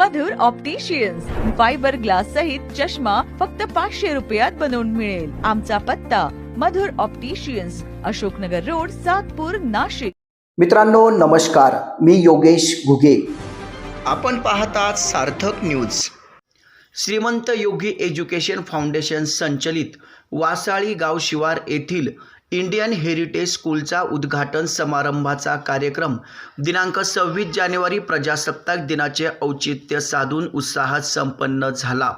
मधुर opticians fibre glass सहित चष्मा फक्त पाचशे रुपयात बनवून मिळेल. आमचा पत्ता मधुर ऑप्टिशियन्स अशोकनगर रोड सातपूर नाशिक. मित्रांनो नमस्कार. मी योगेश घुगे. आपण पाहतात सार्थक न्यूज श्रीमंत योगी एज्युकेशन फाउंडेशन संचलित वासाळी गाव शिवार येथील इंडियन हेरिटेज स्कूलचा उद्घाटन समारंभाचा कार्यक्रम. दिनांक सव्वीस जानेवारी प्रजासत्ताक दिनाचे औचित्य साधून उत्साहात संपन्न झाला.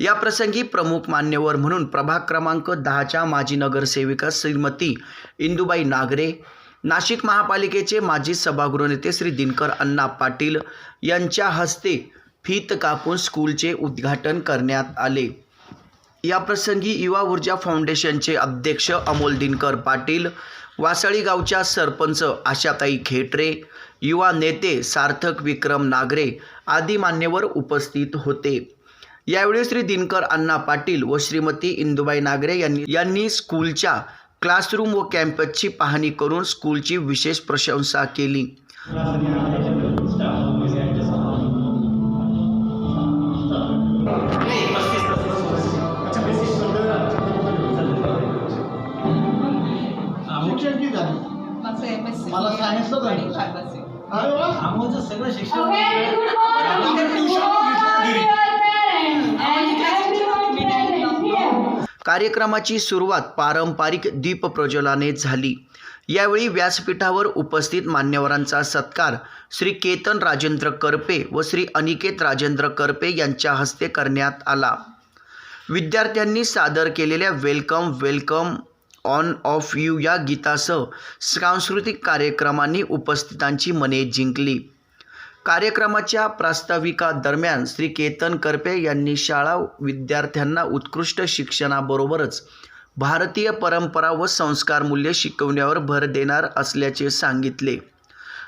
या प्रसंगी प्रमुख मान्यवर म्हणून प्रभाग क्रमांक दहाच्या माजी नगरसेविका श्रीमती इंदुबाई नागरे नाशिक महापालिकेचे माजी सभागृह नेते श्री दिनकर अण्णा पाटील यांच्या हस्ते फीत कापून स्कूलचे उद्घाटन करण्यात आले. याप्रसंगी युवा ऊर्जा फाउंडेशनचे अध्यक्ष अमोल दिनकर पाटील वासळी गावच्या सरपंच आशाताई खेटरे युवा नेते सार्थक विक्रम नागरे आदी मान्यवर उपस्थित होते. यावेळी श्री दिनकर अण्णा पाटील व श्रीमती इंदुबाई नागरे यांनी यांनी स्कूलच्या क्लासरूम व कॅम्पसची पाहणी करून स्कूलची विशेष प्रशंसा केली. मला. फार्मसी आमचं सगळं शिक्षण आपण ट्युशन कार्यक्रमाची सुरुवात पारंपरिक दीपप्रज्वलाने झाली. यावेळी व्यासपीठावर उपस्थित मान्यवरांचा सत्कार श्री केतन राजेंद्र करपे व श्री अनिकेत राजेंद्र करपे यांच्या हस्ते करण्यात आला. विद्यार्थ्यांनी सादर केलेल्या welcome welcome on of you या गीतासह सांस्कृतिक कार्यक्रमांनी उपस्थितांची मने जिंकली. कार्यक्रमाच्या प्रास्ताविकादरम्यान श्री केतन करपे यांनी शाळा विद्यार्थ्यांना उत्कृष्ट शिक्षणाबरोबरच भारतीय परंपरा व संस्कारमूल्य शिकवण्यावर भर देणार असल्याचे सांगितले.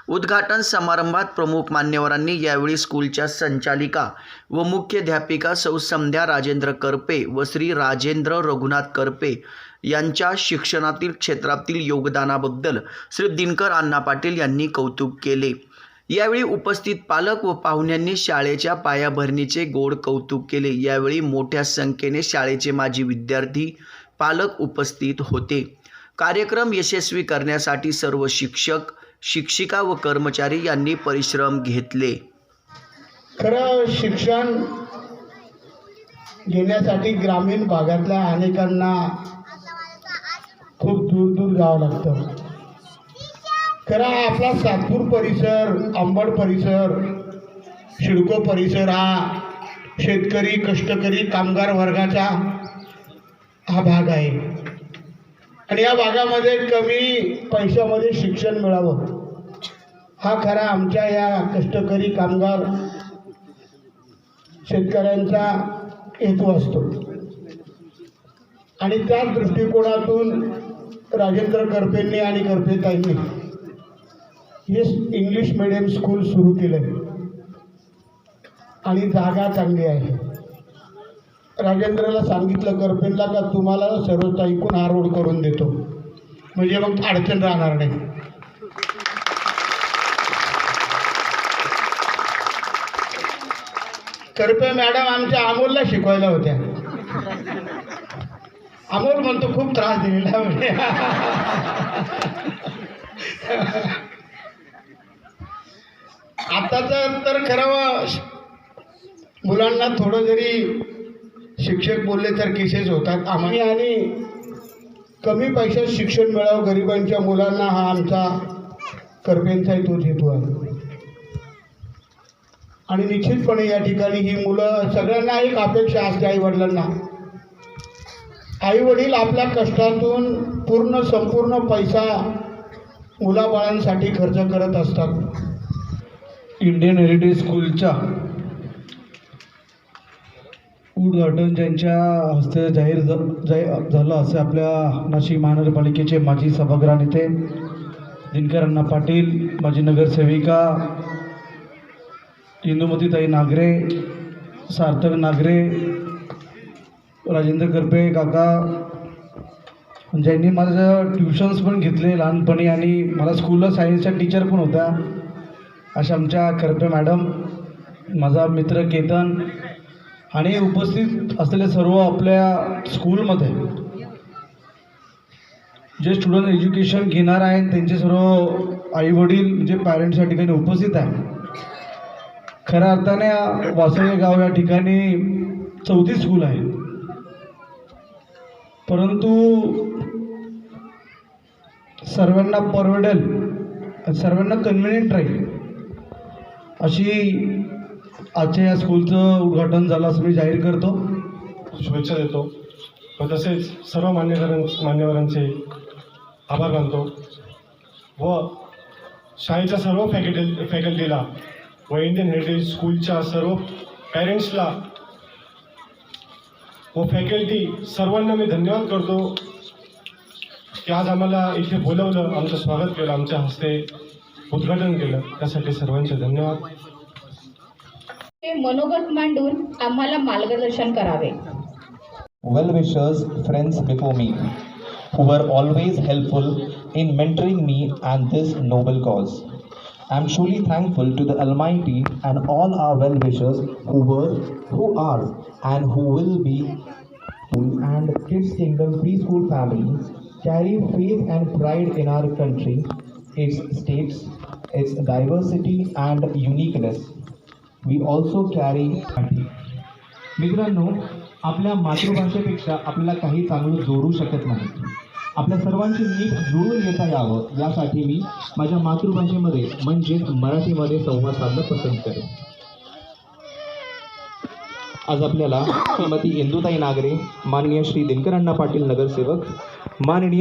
उद्घाटन समारंभात प्रमुख मान्यवरांनी यावेळी स्कूलच्या संचालिका व मुख्याध्यापिका सौ संध्या राजेंद्र करपे व श्री राजेंद्र रघुनाथ करपे यांच्या शिक्षणातील क्षेत्रातील योगदानाबद्दल श्री दिनकर अण्णा पाटील यांनी कौतुक केले. यावेळी उपस्थित पालक व पाहुण्यांनी शाळेच्या पायाभरणीचे गोड कौतुक केले. यावेळी मोठ्या संख्येने शाळेचे माजी विद्यार्थी पालक उपस्थित होते. कार्यक्रम यशस्वी करण्यासाठी सर्व शिक्षक शिक्षिका व कर्मचारी यांनी परिश्रम घेतले. खरं शिक्षण घेण्यासाठी ग्रामीण भागातल्या अनेकांना खूप दूर दूर जावं लागतं. खरा आपला सातपूर परिसर अंबड परिसर शिडको परिसर हा शेतकरी कष्टकरी कामगार वर्गाचा हा भाग आहे. आणि या भागामध्ये कमी पैशामध्ये शिक्षण मिळावं. हा खरा आमच्या या कष्टकरी कामगार शेतकऱ्यांचा हेतू असतो. आणि त्याच दृष्टिकोनातून राजेंद्र करपेंनी आणि करपेताईंनी हे इंग्लिश मिडियम स्कूल सुरू केलं आणि जागा चांगली आहे. राजेंद्रला सांगितलं करपेनला का तुम्हाला सर्वच ऐकून हा रोड करून देतो? म्हणजे मग अडचण राहणार नाही. करपे मॅडम आमच्या अमोलला शिकवायला होत्या. अमोल म्हणतो खूप त्रास दिलेला म्हणजे आताचं तर खरं मुलांना थोडं जरी शिक्षक बोलले तर केसेस होतात. आम्ही आणि कमी पैशात शिक्षण मिळावं गरिबांच्या मुलांना हा आमचा कर्पेंचाही तोच हेतू आहे. आणि निश्चितपणे या ठिकाणी ही मुलं सगळ्यांना एक अपेक्षा असते आई वडिलांना आई वडील आपल्या कष्टातून पूर्ण संपूर्ण पैसा मुलाबाळांसाठी खर्च करत असतात. इंडियन हेरिटेज स्कूलच्या उद्घाटन ज्यांच्या हस्ते जाहीर जाहीर झालं असे आपल्या नाशिक महानगरपालिकेचे माजी सभागृह नेते दिनकर अण्णा पाटील माजी नगरसेविका इंदुमतीताई नागरे सार्थक नागरे राजेंद्र करपे काका. म्हणजे ज्यांनी माझं ट्युशन्स पण घेतले लहानपणी आणि मला स्कूलला सायन्सच्या टीचर पण होत्या. अशा आमच्या करपे मॅडम माझा मित्र केतन आणि उपस्थित असलेले सर्व आपल्या स्कूलमध्ये जे स्टुडंट एज्युकेशन घेणार आहेत त्यांचे सर्व आईवडील म्हणजे पॅरेंट्स या ठिकाणी उपस्थित आहे खऱ्या अर्थाने वासवे गाव या ठिकाणी चौथी स्कूल आहे. परंतु सर्वांना परवडेल सर्वांना कन्व्हिनियंट राहील अशी आजच्या या स्कूलचं उद्घाटन झालं असं मी जाहीर करतो. शुभेच्छा देतो. व तसेच सर्व मान्यवरां मान्यवरांचे आभार मानतो. व शाळेच्या सर्व फॅकल्टी फॅकल्टीला व इंडियन हेरिटेज स्कूलच्या सर्व पॅरेंट्सला व फॅकल्टी सर्वांना मी धन्यवाद करतो. की आज आम्हाला इथे बोलवलं आमचं स्वागत केलं आमच्या हस्ते उद्घाटन केलं. त्यासाठी सर्वांचे धन्यवाद. ते मनोगत मांडून आम्हाला मार्गदर्शन करावे. Well wishers, friends before me, who were always helpful in mentoring me and this noble cause. I am truly thankful to the Almighty and all our well wishers who were, who are, and who will be. And Kids Kingdom Preschool family carry faith and pride in our country, its states, its diversity and uniqueness. We also carry. मित्रांनो आपल्या मातृभाषेपेक्षा आपल्याला काही चांगलं जोडू शकत नाही आपल्या सर्वांची नीट जुळून घेता यावं यासाठी मी माझ्या मातृभाषेमध्ये म्हणजेच मराठीमध्ये संवाद साधणं पसंत करेन. आज आपल्याला श्रीमती इंदुताई नागरे माननीय श्री दिनकरण्णा पाटील नगरसेवक माननीय